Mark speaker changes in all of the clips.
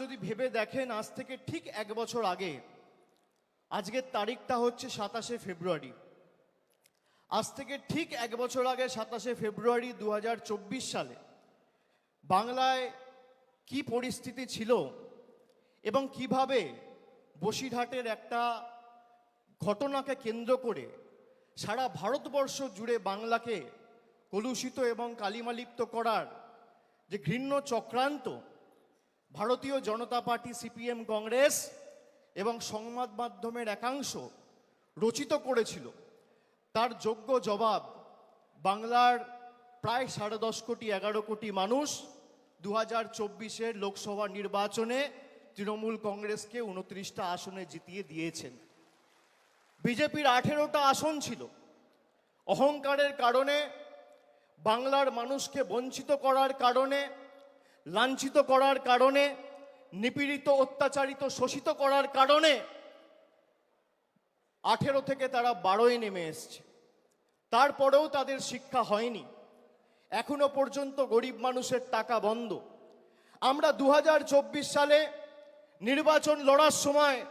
Speaker 1: যদি ভেবে দেখেন, আজ থেকে ঠিক এক বছর আগে, আজকের তারিখটা হচ্ছে সাতাশে ফেব্রুয়ারি। আজ থেকে ঠিক এক বছর আগে সাতাশে ফেব্রুয়ারি দু হাজার চব্বিশ সালে বাংলায় কি পরিস্থিতি ছিল এবং কীভাবে বসিরহাটের একটা ঘটনাকে কেন্দ্র করে সারা ভারতবর্ষ জুড়ে বাংলাকে কলুষিত এবং কালিমালিপ্ত করার যে ঘৃণ্য চক্রান্ত ভারতীয় জনতা পার্টি, সিপিএম, কংগ্রেস এবং সংবাদ মাধ্যমের একাংশ রচিত করেছিল। তার যোগ্য জবাব বাংলার প্রায় সাড়ে দশ কোটি, এগারো কোটি মানুষ দু হাজার চব্বিশের লোকসভা নির্বাচনে তৃণমূল কংগ্রেসকে উনত্রিশটা আসনে জিতিয়ে দিয়েছেন। বিজেপির আঠেরোটা আসন ছিল। অহংকারের কারণে, বাংলার মানুষকে বঞ্চিত করার কারণে লাঞ্ছিত করার কারণে, নিপীড়িত, অত্যাচারিত, শোষিত করার কারণে আঠেরো থেকে তারা বারোয় নেমে এসছে। তারপরেও তাদের শিক্ষা হয়নি। এখনও পর্যন্ত গরিব মানুষের টাকা বন্ধ। আমরা দু হাজার চব্বিশ সালে নির্বাচন লড়ার সময়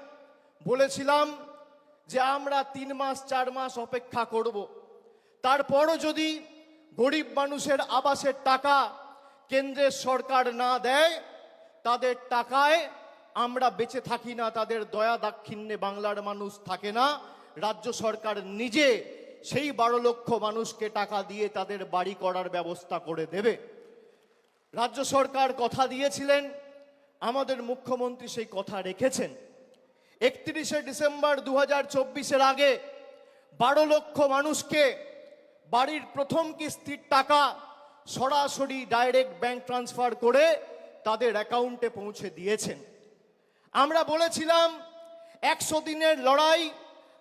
Speaker 1: বলেছিলাম যে আমরা তিন মাস, চার মাস অপেক্ষা করব। তারপরও যদি গরিব মানুষের আবাসের টাকা কেন্দ্রের সরকার না দেয়, তাদের টাকায় আমরা বেঁচে থাকি না, তাদের দয়া দাক্ষিণ্যে বাংলার মানুষ থাকে না। রাজ্য সরকার নিজে সেই বারো লক্ষ মানুষকে টাকা দিয়ে তাদের বাড়ি করার ব্যবস্থা করে দেবে। রাজ্য সরকার কথা দিয়েছিলেন, আমাদের মুখ্যমন্ত্রী সেই কথা রেখেছেন। একত্রিশে ডিসেম্বর দু হাজার আগে বারো লক্ষ মানুষকে বাড়ির প্রথম কিস্তির টাকা সরাসরি ডাইরেক্ট ব্যাংক ট্রান্সফার করে তাদের অ্যাকাউন্টে পৌঁছে দিয়েছেন। আমরা বলেছিলাম, একশো দিনের লড়াই,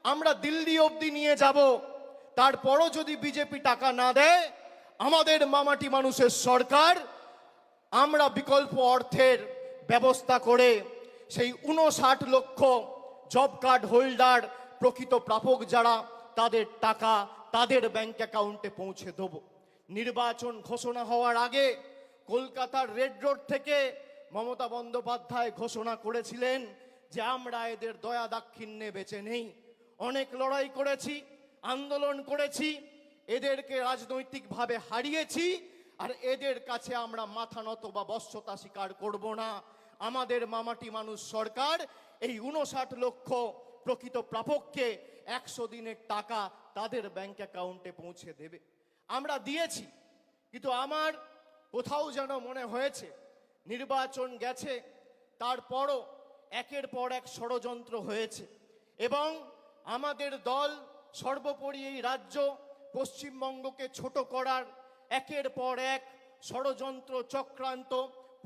Speaker 1: আমরা দিল্লি অবধি নিয়ে যাব, তারপরও যদি বিজেপি টাকা না দেয়, আমাদের মামাটি মানুষের সরকার, আমরা বিকল্প অর্থের ব্যবস্থা করে সেই উনষাট লক্ষ জব কার্ড হোল্ডার, প্রকৃত প্রাপক যারা, তাদের টাকা তাদের ব্যাংক অ্যাকাউন্টে পৌঁছে দেব। নির্বাচন ঘোষণা হওয়ার আগে কলকাতার রেড রোড থেকে মমতা বন্দ্যোপাধ্যায় ঘোষণা করেছিলেন যে আমরা এদের দয়া দাক্ষিণ্যে বেঁচে নেই। অনেক লড়াই করেছি, আন্দোলন করেছি, এদেরকে রাজনৈতিকভাবে হারিয়েছি, আর এদের কাছে আমরা মাথা নত বা বশ্যতা স্বীকার করব না। আমাদের মামাটি মানুষ সরকার এই উনষাট লক্ষ প্রকৃত প্রাপককে একশো দিনের টাকা তাদের ব্যাংক অ্যাকাউন্টে পৌঁছে দেবে। আমরা দিয়েছি, কিন্তু আমার কোথাও যেন মনে হয়েছে, নির্বাচন গেছে, তারপরও একের পর এক ষড়যন্ত্র হয়েছে। এবং আমাদের দল সর্বোপরি এই রাজ্য পশ্চিমবঙ্গকে ছোট করার একের পর এক ষড়যন্ত্র চক্রান্ত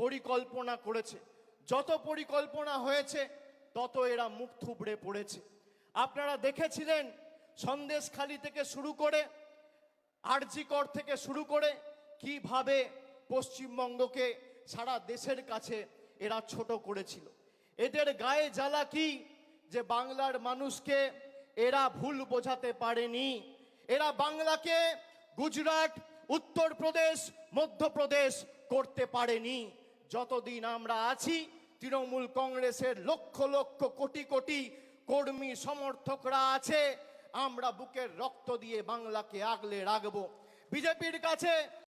Speaker 1: পরিকল্পনা করেছে। যত পরিকল্পনা হয়েছে, তত এরা মুখ থুবড়ে পড়েছে। আপনারা দেখেছিলেন, সন্দেশখালি থেকে শুরু করে আরজিকর থেকে শুরু করে কীভাবে পশ্চিমবঙ্গকে সারা দেশের কাছে এরা ছোট করেছিল। এদের গায়ে জ্বালা কি? যে বাংলার মানুষকে এরা ভুল বোঝাতে পারেনি। এরা বাংলাকে গুজরাট, উত্তরপ্রদেশ, মধ্যপ্রদেশ করতে পারেনি। যতদিন আমরা আছি, তৃণমূল কংগ্রেসের লক্ষ লক্ষ কোটি কোটি কর্মী সমর্থকরা আছে। আমরা বুকের রক্ত দিয়ে বাংলাকে আগলে রাখব। বিজেপির কাছে